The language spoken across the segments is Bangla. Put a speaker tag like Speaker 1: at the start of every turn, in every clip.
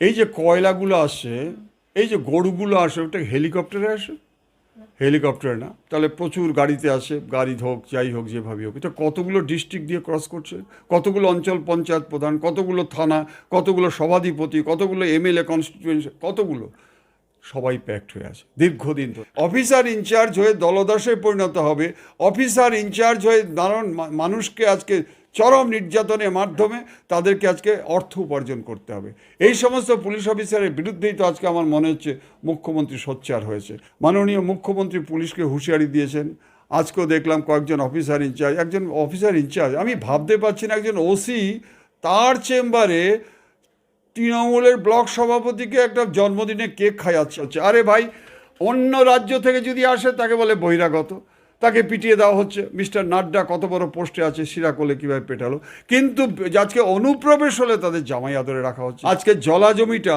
Speaker 1: এই যে কয়লাগুলো আসে, এই যে গরুগুলো আসে, ওটা হেলিকপ্টারে আসে? হেলিকপ্টারে না। তাহলে প্রচুর গাড়িতে আসে, গাড়ি হোক, যাই হোক, যেভাবে হোক। এটা কতগুলো ডিস্ট্রিক্ট দিয়ে ক্রস করছে? কতগুলো অঞ্চল পঞ্চায়েত প্রধান, কতগুলো থানা, কতগুলো সভাধিপতি, কতগুলো এমএলএ কনস্টিটিউয়েন্সি কতগুলো? সবাই প্যাক্ট হয়ে আছে, দীর্ঘদিন ধরে। অফিসার ইনচার্জ হয়ে দলদাসে পরিণত হবে। অফিসার ইনচার্জ হয়ে নানান মানুষকে আজকে চরম নির্যাতনের মাধ্যমে তাদেরকে আজকে অর্থ উপার্জন করতে হবে। এই সমস্ত পুলিশ অফিসারের বিরুদ্ধেই তো আজকে আমার মনে হচ্ছে মুখ্যমন্ত্রী সোচ্চার হয়েছে। মাননীয় মুখ্যমন্ত্রী পুলিশকে হুঁশিয়ারি দিয়েছেন। আজকেও দেখলাম কয়েকজন অফিসার ইনচার্জ, একজন অফিসার ইনচার্জ, আমি ভাবতে পারছি না একজন ওসি তার চেম্বারে তৃণমূলের ব্লক সভাপতিকে একটা জন্মদিনে কেক খাওয়াচ্ছে আরে ভাই, অন্য রাজ্য থেকে যদি আসে তাকে বলে বহিরাগত। তাকে পিটিয়ে দেওয়া হচ্ছে। মিস্টার নাড্ডা কত বড় পোস্টে আছে, সিরাকোলে কীভাবে পেটালো? কিন্তু আজকে অনুপ্রবেশ হলে তাদের জামাই আদরে রাখা হচ্ছে। আজকে জলা জমিটা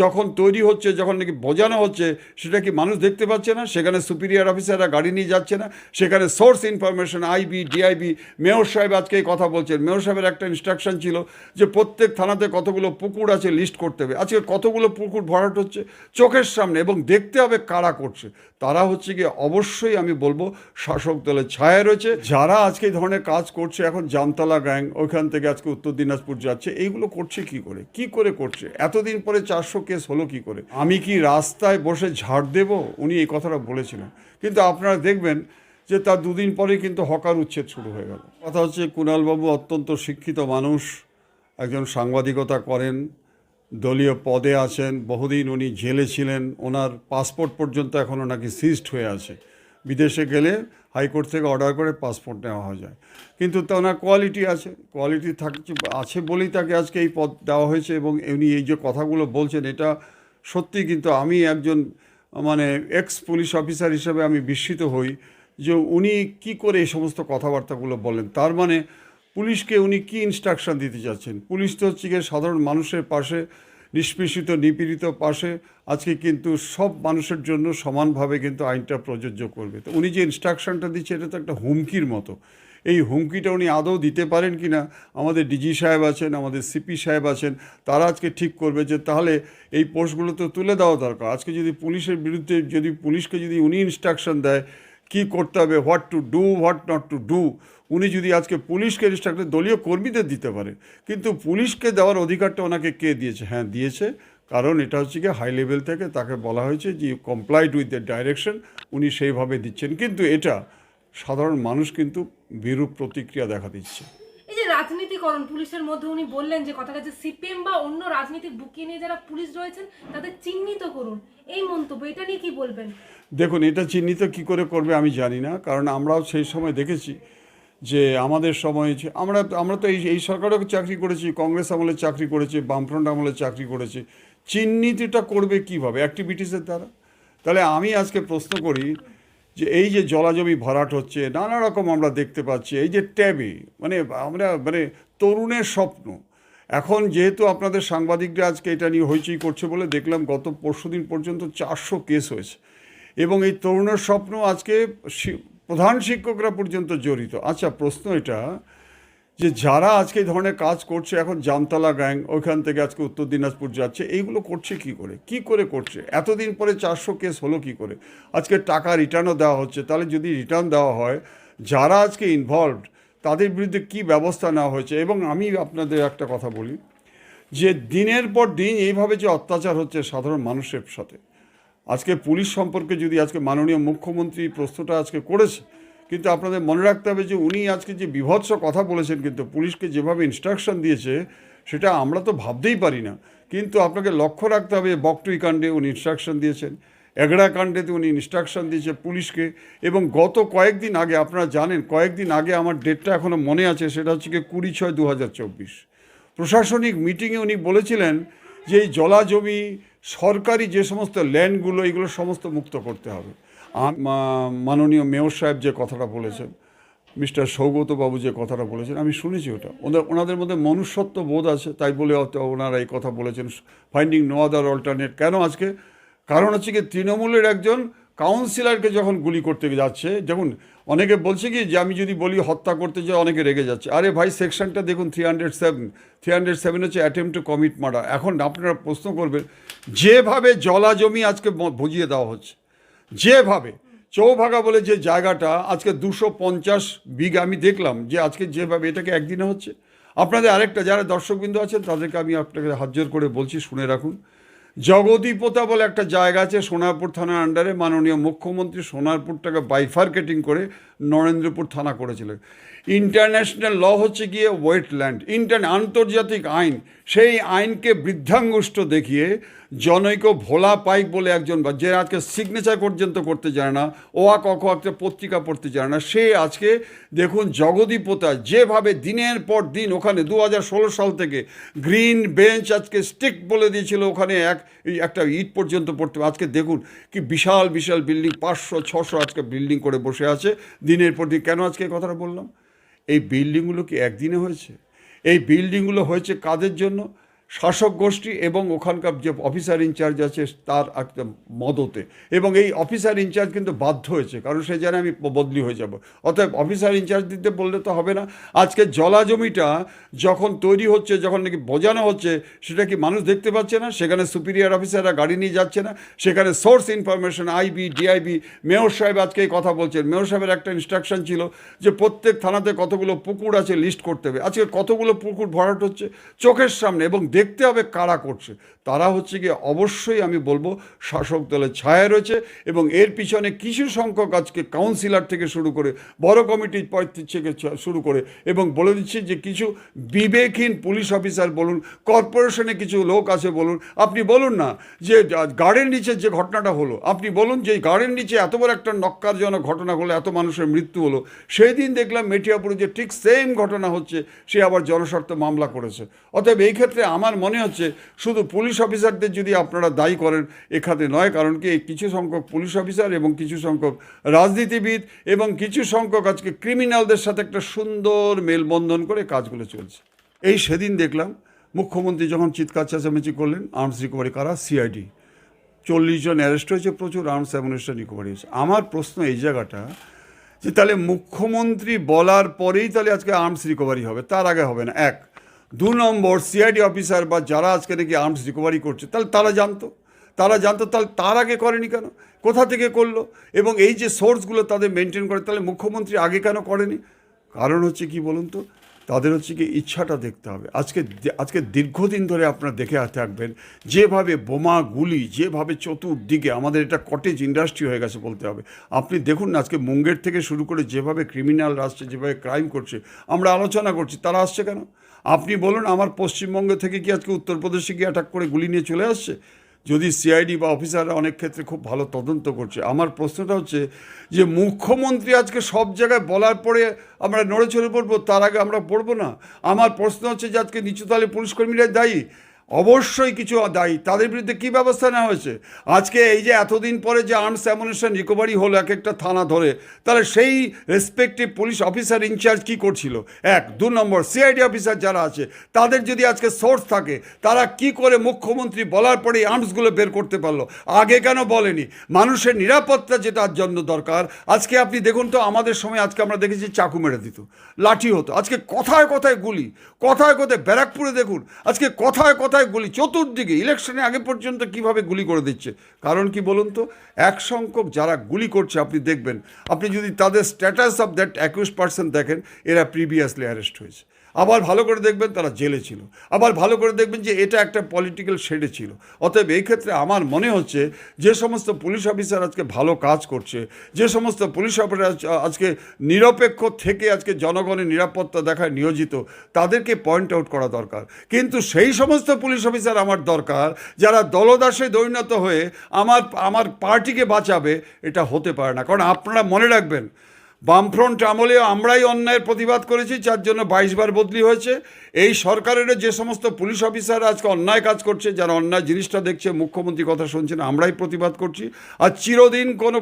Speaker 1: যখন তৈরি হচ্ছে, যখন নাকি বোঝানো হচ্ছে, সেটা কি মানুষ দেখতে পাচ্ছে না? সেখানে সুপিরিয়র অফিসাররা গাড়ি নিয়ে যাচ্ছে না? সেখানে source information IB DIB mayor সাহেব আজকে এই কথা বলছেন। মেয়র সাহেবের একটা ইনস্ট্রাকশন ছিল যে প্রত্যেক থানাতে কতগুলো পুকুর আছে লিস্ট করতে হবে। আজকে কতগুলো পুকুর ভরাট হচ্ছে? চোখের সামনে এবং দেখতে হবে কারা করছে। তারা হচ্ছে গিয়ে অবশ্যই আমি বলব শাসক দলের ছায়া রয়েছে। যারা আজকে এই ধরনের কাজ করছে, এখন জামতলা গ্যাং, ওইখান থেকে আজকে উত্তর দিনাজপুর যাচ্ছে, এইগুলো করছে কি করে? কি করে করছে? এতদিন পরে চারশো কেস হলো কি করে? আমি কি রাস্তায় বসে ঝাড় দেব? উনি এই কথাটা বলেছিলেন। কিন্তু আপনারা দেখবেন যে তার দুদিন পরেই কিন্তু হকার উচ্ছেদ শুরু হয়ে গেল। কথা হচ্ছে, কুণালবাবু অত্যন্ত শিক্ষিত মানুষ, একজন সাংবাদিকতা করেন, দলীয় পদে আছেন, বহুদিন উনি জেলে ছিলেন, ওনার পাসপোর্ট পর্যন্ত এখনও নাকি সিজড হয়ে আছে। বিদেশে গেলে হাইকোর্ট থেকে অর্ডার করে পাসপোর্ট নেওয়া হয়ে যায়। কিন্তু তা ওনার কোয়ালিটি আছে। কোয়ালিটি থাকছে আছে বলেই তাকে আজকে এই পদ দেওয়া হয়েছে এবং উনি এই যে কথাগুলো বলছেন, এটা সত্যি কিন্তু আমি একজন মানে এক্স পুলিশ অফিসার হিসেবে আমি বিস্মিত হই যে উনি কি করে এই সমস্ত কথাবার্তাগুলো বলেন। তার মানে পুলিশকে উনি কি ইনস্ট্রাকশন দিতে চাচ্ছেন? পুলিশ তো হচ্ছে গিয়ে সাধারণ মানুষের পাশে নিষ্পেষিত, নিপীড়িত পাশে আজকে কিন্তু সব মানুষের জন্য সমানভাবে কিন্তু আইনটা প্রযোজ্য করবে। তো উনি যে ইনস্ট্রাকশনটা দিচ্ছে, এটা তো একটা হুমকির মতো। এই হুমকিটা উনি আদৌ দিতে পারেন কি না আমাদের ডিজি সাহেব আছেন, আমাদের সিপি সাহেব আছেন, তারা আজকে ঠিক করবে যে তাহলে এই পোস্টগুলো তো তুলে দেওয়া দরকার। আজকে যদি পুলিশের বিরুদ্ধে, যদি পুলিশকে যদি উনি ইনস্ট্রাকশন দেয় কি করতে হবে what to do what not to do উনি যদি আজকে পুলিশকে ইনস্ট্রাকশন দলীয় কর্মীদের দিতে পারে। কিন্তু পুলিশকে দেওয়ার অধিকারটা ওনাকে কে দিয়েছে? হ্যাঁ দিয়েছে। কারণ এটা হচ্ছে কি হাই লেভেল থেকে তাকে বলা হয়েছে যে কমপ্লাইড উইথ দ্য ডাইরেকশন উনি সেইভাবে দিচ্ছেন। কিন্তু এটা সাধারণ মানুষ কিন্তু বিরূপ প্রতিক্রিয়া দেখা দিচ্ছে।
Speaker 2: এই যে রাজনীতিকরণ, পুলিশের মধ্যে উনি বললেন যে, কথাটা যে সিপিএম বা অন্য রাজনীতিক বুকিয়ে নিয়ে যারা পুলিশ রয়েছেন, তাদের চিহ্নিত করুন। এই মন্তব্য, এটা নিয়ে কি বলবেন?
Speaker 1: দেখুন, এটা চিহ্নিত কি করে করবে আমি জানি না, কারণ আমরাও সেই সময় দেখেছি যে আমাদের সময় আমরা আমরা তো এই এই সরকারও চাকরি করেছি, কংগ্রেস আমলে চাকরি করেছি, বামফ্রন্ট আমলে চাকরি করেছি। চিহ্নিতটা করবে কীভাবে? অ্যাক্টিভিটিসের দ্বারা। তাহলে আমি আজকে প্রশ্ন করি যে এই যে জলাজমি ভরাট হচ্ছে, নানা রকম আমরা দেখতে পাচ্ছি, এই যে ট্যাবে মানে আমরা মানে তরুণের স্বপ্ন। এখন যেহেতু আপনাদের সাংবাদিকরা আজকে এটা নিয়ে হইচই করছে বলে দেখলাম, গত পরশুদিন পর্যন্ত চারশো কেস হয়েছে। এবং এই তরুণের স্বপ্ন আজকে প্রধান শিক্ষকরা পর্যন্ত জড়িত। আচ্ছা প্রশ্ন এটা যে যারা আজকে এই ধরনের কাজ করছে, এখন জামতলা গ্যাং, ওইখান থেকে আজকে উত্তর দিনাজপুর যাচ্ছে, এইগুলো করছে কি করে? কি করে করছে? এতদিন পরে চারশো কেস হলো কি করে? আজকে টাকা রিটার্নও দেওয়া হচ্ছে, তাহলে যদি রিটার্ন দেওয়া হয়, যারা আজকে ইনভলভড তাদের বিরুদ্ধে কি ব্যবস্থা নেওয়া হয়েছে? এবং আমি আপনাদের একটা কথা বলি, যে দিনের পর দিন এইভাবে যে অত্যাচার হচ্ছে সাধারণ মানুষের সাথে আজকে পুলিশ সম্পর্কে যদি আজকে মাননীয় মুখ্যমন্ত্রী প্রশ্নটা আজকে করেছে, কিন্তু আপনাদের মনে রাখতে হবে যে উনি আজকে যে বিভৎস কথা বলেছেন কিন্তু পুলিশকে যেভাবে ইনস্ট্রাকশন দিয়েছে, সেটা আমরা তো ভাবতেই পারি না। কিন্তু আপনাকে লক্ষ্য রাখতে হবে, বকটুই কাণ্ডে উনি ইনস্ট্রাকশন দিয়েছেন, এগড়া কাণ্ডেতে উনি ইনস্ট্রাকশন দিয়েছে পুলিশকে, এবং গত কয়েকদিন আগে, আপনারা জানেন, কয়েকদিন আগে আমার ডেটটা এখনও মনে আছে, সেটা হচ্ছে কি কুড়ি ছয় দু প্রশাসনিক মিটিংয়ে উনি বলেছিলেন যে এই জলা জমি সরকারি যে সমস্ত ল্যান্ডগুলো, এগুলো সমস্ত মুক্ত করতে হবে। মাননীয় মেয়র সাহেব যে কথাটা বলেছেন, মিস্টার সৌগতবাবু যে কথাটা বলেছেন, আমি শুনেছি ওটা। ওদের ওনাদের মধ্যে মনুষ্যত্ব বোধ আছে, তাই বলে হয়তো ওনারা এই কথা বলেছেন। ফাইন্ডিং নো আদার অল্টারনেট কেন আজকে? কারণ হচ্ছে কি, তৃণমূলের একজন কাউন্সিলরকে যখন গুলি করতে যাচ্ছে, দেখুন, অনেকে বলছে কি যে আমি যদি বলি হত্যা করতে যাই অনেকে রেগে যাচ্ছে। আরে ভাই, সেকশনটা দেখুন three hundred seven three hundred seven হচ্ছে অ্যাটেম্প টু কমিট মার্ডার এখন আপনারা প্রশ্ন করবেন, যেভাবে জলা জমি আজকে বুঝিয়ে দেওয়া হচ্ছে, যেভাবে। চৌভাগা বলে যে জায়গাটা, আজকে দুশো পঞ্চাশ বিঘা, আমি দেখলাম যে আজকে যেভাবে এটাকে একদিনে হচ্ছে। আপনাদের আরেকটা, যারা দর্শকবৃন্দ আছেন, তাদেরকে আমি আপনাকে হাত জোর করে বলছি, শুনে রাখুন। জগদীপতা বলে একটা জায়গা আছে সোনারপুর থানার আন্ডারে। মাননীয় মুখ্যমন্ত্রী সোনারপুরটাকে বাইফার্কেটিং করে নরেন্দ্রপুর থানা করেছিলেন ইন্টারন্যাশনাল ল হচ্ছে গিয়ে ওয়েটল্যান্ড ইন্টার আন্তর্জাতিক আইন। সেই আইনকে বৃদ্ধাঙ্গুষ্ট দেখিয়ে জনৈক ভোলা পাইক বলে একজন বা যে আজকে সিগনেচার পর্যন্ত করতে জানে না ও আ কক একটা পত্রিকা পড়তে জানে না, সে আজকে দেখুন জগদীপতা যেভাবে দিনের পর দিন ওখানে দু হাজার ষোলো সাল থেকে গ্রিন বেঞ্চ আজকে স্টিক বলে দিয়েছিল, ওখানে এক একটা ইট পর্যন্ত পড়তে, আজকে দেখুন কি বিশাল বিশাল বিল্ডিং পাঁচশো, ছশো আজকে বিল্ডিং করে বসে আছে, দিনের পর দিন। কেন আজকে কথাটা বললাম? এই বিল্ডিংগুলো কি একদিনে হয়েছে? এই বিল্ডিংগুলো হয়েছে কাদের জন্য? শাসক গোষ্ঠী এবং ওখানকার যে অফিসার ইনচার্জ আছে তার একটা মদতে। এবং এই অফিসার ইনচার্জ কিন্তু বাধ্য হয়েছে, কারণ সে জানে আমি বদলি হয়ে যাব। অতএব অফিসার ইনচার্জ দিতে বললে তো হবে না। আজকে জলা জমিটা যখন তৈরি হচ্ছে, যখন নাকি বোঝানো হচ্ছে, সেটা কি মানুষ দেখতে পাচ্ছে না? সেখানে সুপিরিয়র অফিসাররা গাড়ি নিয়ে যাচ্ছে না? সেখানে source information IB DIB mayor সাহেব আজকে এই কথা বলছেন। মেয়র সাহেবের একটা ইনস্ট্রাকশন ছিল যে প্রত্যেক থানাতে কতগুলো পুকুর আছে লিস্ট করতে হবে। আজকে কতগুলো পুকুর ভরাট হচ্ছে? চোখের সামনে এবং দেখতে হবে কারা করছে। তারা হচ্ছে গিয়ে অবশ্যই আমি বলব শাসক দলের ছায়া রয়েছে এবং এর পিছনে কিছু সংখ্যক আজকে কাউন্সিলর থেকে শুরু করে বড় কমিটির পদ থেকে শুরু করে এবং বলে দিচ্ছি যে কিছু বিবেকহীন পুলিশ অফিসার বলুন কর্পোরেশনে কিছু লোক আছে বলুন, আপনি বলুন না যে গাড়ির নিচে যে ঘটনাটা হলো, আপনি বলুন যে গাড়ির নিচে এত বড় একটা নক্কারজনক ঘটনা হলো, এত মানুষের মৃত্যু হলো সেই দিন দেখলাম মেটিয়াপুরে যে ঠিক সেম ঘটনা হচ্ছে, সে আবার জনস্বার্থ মামলা করেছে। অতএব এই ক্ষেত্রে আমার মনে হচ্ছে শুধু পুলিশ অফিসারদের যদি আপনারা দায়ী করেন এখানে নয়, কারণ কি কিছু সংখ্যক পুলিশ অফিসার এবং কিছু সংখ্যক রাজনীতিবিদ এবং কিছু সংখ্যক আজকে ক্রিমিনালদের সাথে একটা সুন্দর মেলবন্ধন করে কাজগুলো চলছে। এই সেদিন দেখলাম মুখ্যমন্ত্রী যখন চিৎকার চেঁচামেচি করলেন, আর্মস রিকভারি কারা? সিআইডি। চল্লিশ জন অ্যারেস্ট হয়েছে প্রচুর, আর্মস অ্যামুনেশন রিকভারি হয়েছে। আমার প্রশ্ন এই জায়গাটা যে তাহলে মুখ্যমন্ত্রী বলার পরেই তাহলে আজকে আর্মস রিকভারি হবে? তার আগে হবে না। এক দু নম্বর সিআইডি অফিসার বা যারা আজকে নাকি আর্মস রিকভারি করছে, তাহলে তারা জানতো। তারা জানতো, তাহলে তার আগে করেনি কেন? কোথা থেকে করল? এবং এই যে সোর্সগুলো তাদের মেনটেন করে, তাহলে মুখ্যমন্ত্রী আগে কেন করেনি? কারণ হচ্ছে কি বলুন তো? তাদের হচ্ছে কি ইচ্ছাটা দেখতে হবে। আজকে আজকে দীর্ঘদিন ধরে আপনারা দেখে থাকবেন, যেভাবে বোমা গুলি, যেভাবে চতুর্দিকে আমাদের এটা কটেজ ইন্ডাস্ট্রি হয়ে গেছে বলতে হবে। আপনি দেখুন না, আজকে মুঙ্গের থেকে শুরু করে যেভাবে ক্রিমিনাল আসছে, যেভাবে ক্রাইম করছে, আমরা আলোচনা করছি, তারা আসছে কেন? আপনি বলুন, আমার পশ্চিমবঙ্গ থেকে কি আজকে উত্তরপ্রদেশে গিয়ে অ্যাটাক করে গুলি নিয়ে চলে আসছে? যদি সিআইডি বা অফিসাররা অনেক ক্ষেত্রে খুব ভালো তদন্ত করছে। আমার প্রশ্নটা হচ্ছে যে, মুখ্যমন্ত্রী আজকে সব জায়গায় বলার পরে আমরা নড়ে চড়ে পড়ব তার আগে আমরা পড়ব না? আমার প্রশ্ন হচ্ছে যে, আজকে নিচুতলে পুলিশকর্মীরা দায়ী? অবশ্যই কিছু দায়ী। তাদের বিরুদ্ধে কী ব্যবস্থা নেওয়া হয়েছে? আজকে এই যে এতদিন পরে যে আর্মস অ্যামুনেশন রিকভারি হলো এক একটা থানা ধরে, তাহলে সেই respective police officer in charge কী করছিল? এক, দু নম্বর সিআইডি অফিসার যারা আছে, তাদের যদি আজকে সোর্স থাকে, তারা কি করে মুখ্যমন্ত্রী বলার পরেই আর্মসগুলো বের করতে পারল? আগে কেন বলেনি? মানুষের নিরাপত্তা যেটার জন্য দরকার। আজকে আপনি দেখুন তো, আমাদের সময় আজকে আমরা দেখেছি চাকু মেরে দিত, লাঠি হতো। আজকে কথায় কথায় গুলি, কথায় কথায় ব্যারাকপুরে দেখুন, আজকে কথায় কথায় গুলি, চতুর্দিকে ইলেকশনে আগে পর্যন্ত কীভাবে গুলি করে দিচ্ছে? কারণ কি বলুন তো, এক সংখ্যক যারা গুলি করছে, আপনি দেখবেন। আপনি যদি তাদের স্ট্যাটাস অফ দ্যাট একুশ পার্সেন্ট দেখেন, এরা প্রিভিয়াসলি অ্যারেস্ট হয়েছে। আবার ভালো করে দেখবেন তারা জেলে ছিল। আবার ভালো করে দেখবেন যে এটা একটা পলিটিক্যাল শেডে ছিল। অতএব এই ক্ষেত্রে আমার মনে হচ্ছে যে সমস্ত পুলিশ অফিসার আজকে ভালো কাজ করছে, যে সমস্ত পুলিশ অফিসার আজকে নিরপেক্ষ থেকে আজকে জনগণের নিরাপত্তা দেখায় নিয়োজিত, তাদেরকে পয়েন্ট আউট করা দরকার। কিন্তু সেই সমস্ত পুলিশ অফিসার আমার দরকার, যারা দলদাসে দৈনত হয়ে আমার আমার পার্টিকে বাঁচাবে, এটা হতে পারে না। কারণ আপনারা মনে রাখবেন বামফ্রন্ট আমলে আমরাই অন্যায়ের প্রতিবাদ করেছি, যার জন্য বাইশ বার বদলি হয়েছে। এই সরকারেরও যে সমস্ত পুলিশ অফিসার আজকে অন্যায় কাজ করছে, যারা অন্যায় জিনিসটা দেখছে মুখ্যমন্ত্রী কথা শুনছেন আমরাই প্রতিবাদ করছি। আর চিরদিন কোনো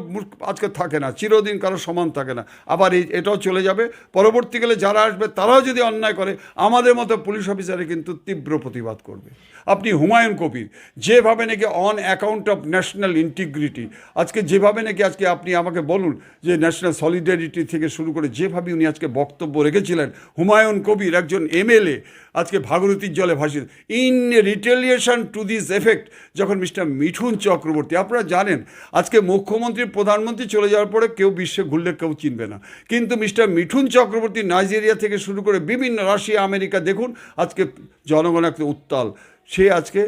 Speaker 1: আজকে থাকে না, চিরদিন কারও সমান থাকে না। আবার এই, এটাও চলে যাবে। পরবর্তীকালে যারা আসবে, তারাও যদি অন্যায় করে, আমাদের মতো পুলিশ অফিসারে কিন্তু তীব্র প্রতিবাদ করবে। আপনি হুমায়ুন কবির, যেভাবে নাকি on account of national integrity আজকে যেভাবে নাকি আজকে আপনি আমাকে বলুন যে ন্যাশনাল সলিডারিটি থেকে শুরু করে যেভাবে উনি আজকে বক্তব্য রেখেছিলেন, হুমায়ুন কবির একজন এমএলএ, আজকে ভাগরতীর জলে ভাসিয়ে in retaliation to this effect যখন মিস্টার মিঠুন চক্রবর্তী, আপনারা জানেন, আজকে মুখ্যমন্ত্রী, প্রধানমন্ত্রী চলে যাওয়ার পরে কেউ বিশ্বে ঘুরলে কেউ চিনবে না। কিন্তু মিস্টার মিঠুন চক্রবর্তী, নাইজেরিয়া থেকে শুরু করে বিভিন্ন, রাশিয়া, আমেরিকা, দেখুন, আজকে জনগণ একটা উত্তাল। সে আজকে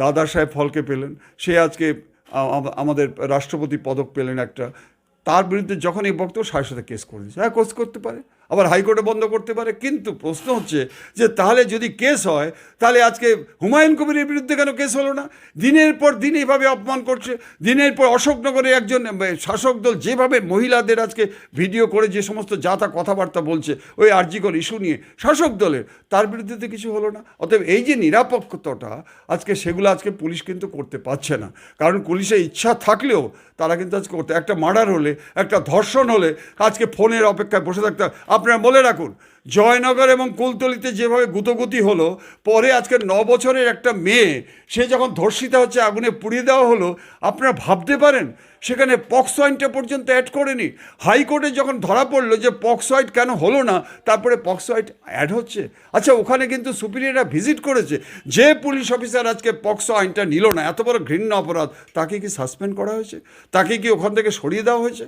Speaker 1: দাদা সাহেব ফলকে পেলেন, সে আজকে আমাদের রাষ্ট্রপতি পদক পেলেন একটা। তার বিরুদ্ধে যখন এই বক্তব্য সাথে সাথে কেস করে দিচ্ছে হ্যাঁ কোর্স করতে পারে। আবার হাইকোর্টে বন্ধ করতে পারে। কিন্তু প্রশ্ন হচ্ছে যে, তাহলে যদি কেস হয়, তাহলে আজকে হুমায়ুন কবিরের বিরুদ্ধে কেন কেস হলো না? দিনের পর দিন এইভাবে অপমান করছে। দিনের পর অশোকনগরে একজন শাসক দল যেভাবে মহিলাদের আজকে ভিডিও করে যে সমস্ত যাতা কথাবার্তা বলছে, ওই আর্জিকর ইস্যু নিয়ে, শাসক দলের, তার বিরুদ্ধে তো কিছু হলো না। অতএব এই যে নিরাপত্তাটা, আজকে সেগুলো আজকে পুলিশ কিন্তু করতে পারছে না। কারণ পুলিশের ইচ্ছা থাকলেও তারা কিন্তু আজকে করতে একটা মার্ডার হলে, একটা ধর্ষণ হলে, আজকে ফোনের অপেক্ষায় বসে থাকতে। আপনারা বলে রাখুন, জয়নগর এবং কুলতলিতে যেভাবে গুতগুতি হলো, পরে আজকে ন বছরের একটা মেয়ে, সে যখন ধর্ষিতা হচ্ছে, আগুনে পুড়িয়ে দেওয়া হলো, আপনারা ভাবতে পারেন, সেখানে পক্সো আইনটা পর্যন্ত অ্যাড করেনি। হাইকোর্টে যখন ধরা পড়ল যে পক্সো আইন কেন হলো না, তারপরে পক্সো আইন অ্যাড হচ্ছে। আচ্ছা ওখানে কিন্তু সুপিরিয়ররা ভিজিট করেছে। যে পুলিশ অফিসার আজকে পক্সো আইনটা নিল না, এত বড় ঘৃণ্য অপরাধ, তাকে কি সাসপেন্ড করা হয়েছে? তাকে কি ওখান থেকে সরিয়ে দেওয়া হয়েছে?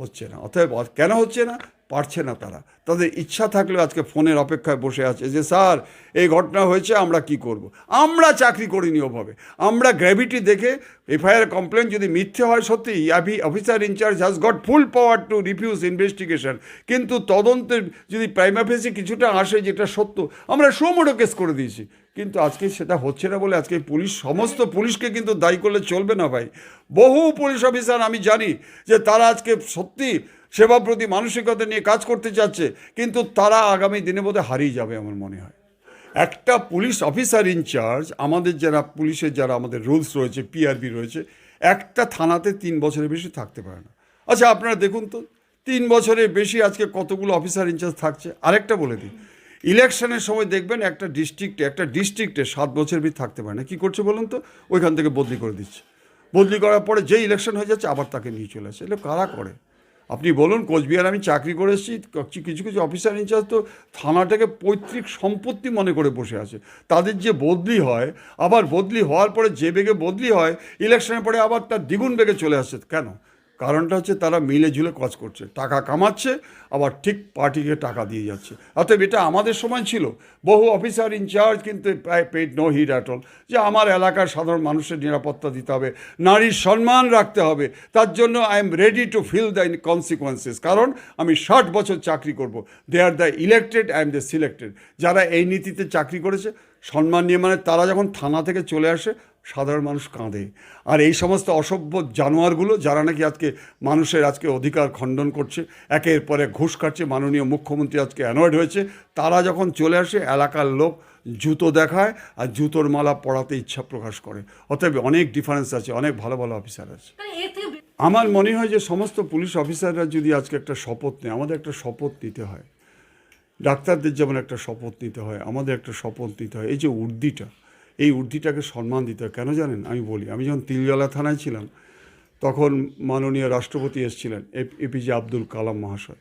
Speaker 1: হচ্ছে না। অতএব, কেন হচ্ছে না? পারছে না তারা। তাদের ইচ্ছা থাকলেও আজকে ফোনের অপেক্ষায় বসে আছে যে, স্যার, এই ঘটনা হয়েছে, আমরা কি করব। আমরা চাকরি করিনি ওভাবে। আমরা গ্র্যাভিটি দেখে এফআইআর কমপ্লেন যদি মিথ্যে হয়, সত্যি every officer in charge has got full power to refuse investigation কিন্তু তদন্তের যদি প্রাইমাফেসি কিছুটা আসে যেটা সত্য, আমরা সোমোটো কেস করে দিয়েছি। কিন্তু আজকে সেটা হচ্ছে না বলে আজকে পুলিশ, সমস্ত পুলিশকে কিন্তু দায়ী করলে চলবে না ভাই। বহু পুলিশ অফিসার আমি জানি যে তারা আজকে সত্যি সেবা প্রতি মানসিকতা নিয়ে কাজ করতে চাচ্ছে, কিন্তু তারা আগামী দিনে বোধহয় হারিয়ে যাবে আমার মনে হয়। একটা পুলিশ অফিসার ইনচার্জ আমাদের যারা পুলিশের যারা আমাদের রুলস রয়েছে পিআরবি রয়েছে, একটা থানাতে তিন বছরের বেশি থাকতে পারে না। আচ্ছা আপনারা দেখুন তো, তিন বছরের বেশি আজকে কতগুলো অফিসার ইনচার্জ থাকছে? আরেকটা বলে দিই, ইলেকশনের সময় দেখবেন একটা ডিস্ট্রিক্টে একটা ডিস্ট্রিক্টে সাত বছর বেশি থাকতে পারে না। কী করছে বলুন তো? ওইখান থেকে বদলি করে দিচ্ছে। বদলি করার পরে যে ইলেকশন হয়ে যাচ্ছে, আবার তাকে নিয়ে চলে আসে। এগুলো কারা করে? আপনি বলুন, কোচবিহার আমি চাকরি করে এসেছি, কিছু কিছু অফিসার ইনচার্জ তো থানাটাকে পৈতৃক সম্পত্তি মনে করে বসে আছে। তাদের যে বদলি হয়, আবার বদলি হওয়ার পরে যে বেগে বদলি হয় ইলেকশনের পরে আবার তার দ্বিগুণ বেগে চলে আসে। কেন? কারণটা হচ্ছে তারা মিলে ঝুলে কাজ করছে। টাকা কামাচ্ছে, আবার ঠিক পার্টিকে টাকা দিয়ে যাচ্ছে। অতএব এটা আমাদের সময় ছিল। বহু অফিসার ইনচার্জ কিন্তু প্রায় পেড নো হিড অল যে আমার এলাকার সাধারণ মানুষের নিরাপত্তা দিতে হবে, নারীর সম্মান রাখতে হবে। তার জন্য I am ready to feel the consequences কারণ আমি ষাট বছর চাকরি করব। They are the elected I am the selected যারা এই নীতিতে চাকরি করেছে, সম্মান নিয়ে মানে তারা যখন থানা থেকে চলে আসে সাধারণ মানুষ কাঁদে। আর এই সমস্ত অসভ্য জানোয়ারগুলো যারা নাকি আজকে মানুষের আজকে অধিকার খণ্ডন করছে একের পরে ঘুষ কাটছে মাননীয় মুখ্যমন্ত্রী আজকে অ্যানয়েড হয়েছে তারা যখন চলে আসে এলাকার লোক জুতো দেখায় আর জুতোর মালা পড়াতে ইচ্ছা প্রকাশ করে। অতএব অনেক ডিফারেন্স আছে অনেক ভালো ভালো অফিসার আছে।
Speaker 2: বে-
Speaker 1: আমার মনে হয় যে সমস্ত পুলিশ অফিসাররা যদি আজকে একটা শপথ নেয় আমাদের একটা শপথ নিতে হয়। ডাক্তারদের যেমন একটা শপথ নিতে হয় আমাদের একটা শপথ নিতে হয় এই যে উর্দিটা। এই উর্দিটাকে সম্মান দিতে কেন জানেন? আমি বলি, আমি যখন তিলজলা থানায় ছিলাম, তখন মাননীয় রাষ্ট্রপতি এসেছিলেন এপিজে আব্দুল কালাম মহাশয়।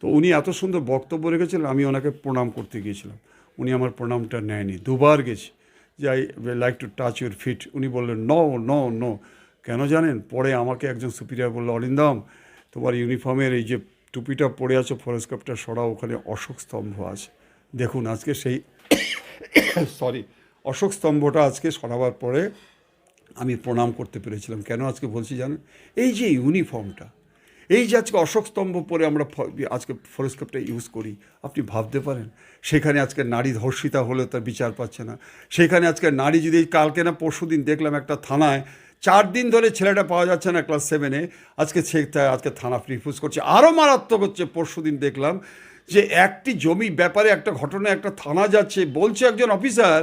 Speaker 1: তো উনি এত সুন্দর বক্তব্য রেখেছিলেন, আমি ওনাকে প্রণাম করতে গিয়েছিলাম। উনি আমার প্রণামটা নেয়নি। দুবার গেছি, যে I like to touch your feet. উনি বললেন, নো নো নো। কেন জানেন? পরে আমাকে একজন সুপিরিয়ার বলল, অরিন্দম, তোমার ইউনিফর্মের এই যে টুপিটা পরে আছো ফরেস্ট কাপটা সরা ওখানে অশোক স্তম্ভ আছে। দেখুন, আজকে সেই সরি অশোক স্তম্ভটা আজকে সরাবার পরে আমি প্রণাম করতে পেরেছিলাম। কেন আজকে বলছি জানেন? এই যে ইউনিফর্মটা, এই যে আজকে অশোক স্তম্ভ পরে আমরা আজকে ফরেস্ট ইউজ করি, আপনি ভাবতে পারেন? সেখানে আজকে নারী ধর্ষিতা হলে তার বিচার পাচ্ছে না। সেখানে আজকে নারী যদি কালকে না পরশু দিন দেখলাম একটা থানায়, চার দিন ধরে ছেলেটা পাওয়া যাচ্ছে না ক্লাস সেভেনে আজকে সে আজকে থানা রিফিউজ করছে। আরও মারাত্মক হচ্ছে, পরশু দিন দেখলাম যে একটি জমি ব্যাপারে একটা ঘটনা একটা থানা যাচ্ছে, বলছে একজন অফিসার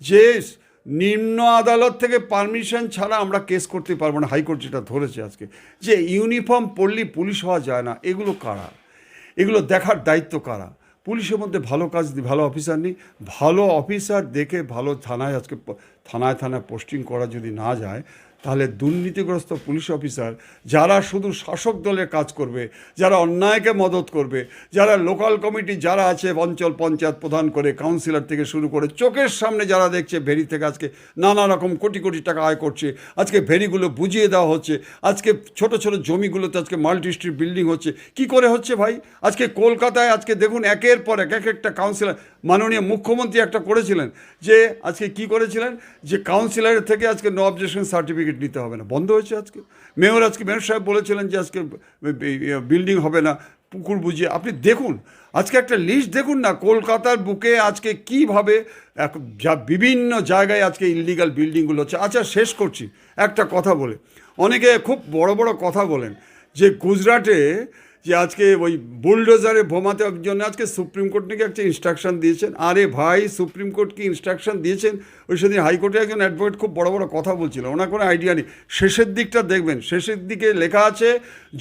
Speaker 1: যে নিম্ন আদালত থেকে পারমিশন ছাড়া আমরা কেস করতে পারব না, হাইকোর্ট যেটা ধরেছে আজকে। যে ইউনিফর্ম পরলে পুলিশ হওয়া যায় না, এগুলো কারা? এগুলো দেখার দায়িত্ব কারা? পুলিশের মধ্যে ভালো কাজ, ভালো অফিসার নেই। ভালো অফিসার দেখে ভালো থানায় আজকে থানায় থানায় পোস্টিং করা যদি না যায়, তাহলে দুর্নীতিগ্রস্ত পুলিশ অফিসার, যারা শুধু শাসক দলের কাজ করবে, যারা অন্যায়কে মদত করবে, যারা লোকাল কমিটি যারা আছে, অঞ্চল পঞ্চায়েত প্রধান করে, কাউন্সিলর থেকে শুরু করে, চোখের সামনে যারা দেখছে, ভেরি থেকে আজকে নানা রকম কোটি কোটি টাকা আয় করছে, আজকে ভেরিগুলো বুঝিয়ে দেওয়া হচ্ছে, আজকে ছোট ছোট জমিগুলোতে আজকে মাল্টি স্ট্রিট বিল্ডিং হচ্ছে, কি করে হচ্ছে ভাই? আজকে কলকাতায় আজকে দেখুন একের পর এক এক একটা কাউন্সিলর, মাননীয় মুখ্যমন্ত্রী একটা করেছিলেন, যে আজকে কি করেছিলেন? যে কাউন্সিলরের থেকে আজকে নো অবজেকশন সার্টিফিকেট নিতে হবে না। বন্ধ হয়েছে আজকে। মেয়র আজকে, মেয়র সাহেব বলেছিলেন যে আজকে বিল্ডিং হবে না, পুকুর বুঝিয়ে। আপনি দেখুন, আজকে একটা লিস্ট দেখুন না, কলকাতার বুকে আজকে কীভাবে যা বিভিন্ন জায়গায় আজকে ইলিগাল বিল্ডিংগুলো হচ্ছে। আচ্ছা শেষ করছি। একটা কথা বলে। অনেকে খুব বড় বড় কথা বলেন যে গুজরাটে যে আজকে ওই বুলডোজারে ভোমাতে জন্য আজকে সুপ্রিম কোর্ট নাকি একটা ইনস্ট্রাকশন দিয়েছেন। আরে ভাই, সুপ্রিম কোর্ট কি ইনস্ট্রাকশন দিয়েছেন? ওই সেদিন হাইকোর্টে একজন অ্যাডভোকেট খুব বড় বড় কথা বলছিল, ওনার কোনো আইডিয়া নেই। শেষের দিকটা দেখবেন, শেষের দিকে লেখা আছে,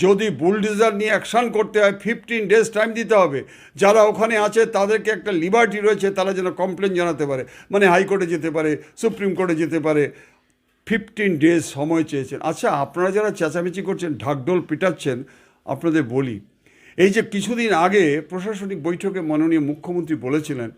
Speaker 1: যদি বুলডোজার নিয়ে অ্যাকশন করতে হয় ফিফটিন ডেজ টাইম দিতে হবে। যারা ওখানে আছে, তাদেরকে একটা লিবার্টি রয়েছে, তারা যেন কমপ্লেন জানাতে পারে। মানে হাইকোর্টে যেতে পারে, সুপ্রিম কোর্টে যেতে পারে। ফিফটিন ডেজ সময় চেয়েছেন। আচ্ছা আপনারা যারা চেঁচামেচি করছেন, ঢাকঢোল পিটাচ্ছেন আপনাদের বলি, এই যে কিছুদিন আগে প্রশাসনিক বৈঠকে মাননীয় মুখ্যমন্ত্রী বলেছিলেন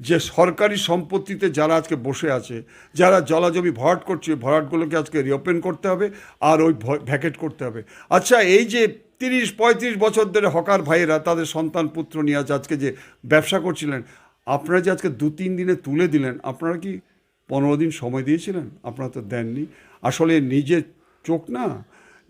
Speaker 1: যে সরকারি সম্পত্তিতে যারা আজকে বসে আছে, যারা জলাজমি ভরাট করছে ভরাটগুলোকে আজকে রিওপেন করতে হবে আর ওই ভ্যাকেট করতে হবে। আচ্ছা এই যে তিরিশ, পঁয়ত্রিশ বছর ধরে হকার ভাইয়েরা তাদের সন্তান, পুত্র নিয়ে আজ আজকে যে ব্যবসা করছিলেন, আপনারা যে আজকে দু, তিন দিনে তুলে দিলেন, আপনারা কি পনেরো দিন সময় দিয়েছিলেন? আপনারা তো দেননি। আসলে নিজের চোখ না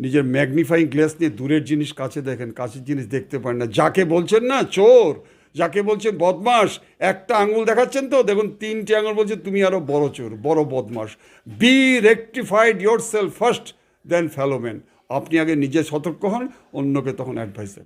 Speaker 1: নিজের ম্যাগনিফাইং গ্লাস নিয়ে দূরের জিনিস কাছে দেখেন, কাছের জিনিস দেখতে পারেন না। যাকে বলছেন না, চোর, যাকে বলছেন বদমাস একটা আঙুল দেখাচ্ছেন তো, দেখুন তিনটি আঙুল বলছে, তুমি আরও বড় চোর, বড় বদমাস be rectified yourself first then fellowmen আপনি আগে নিজে সতর্ক হন, অন্যকে তখন অ্যাডভাইস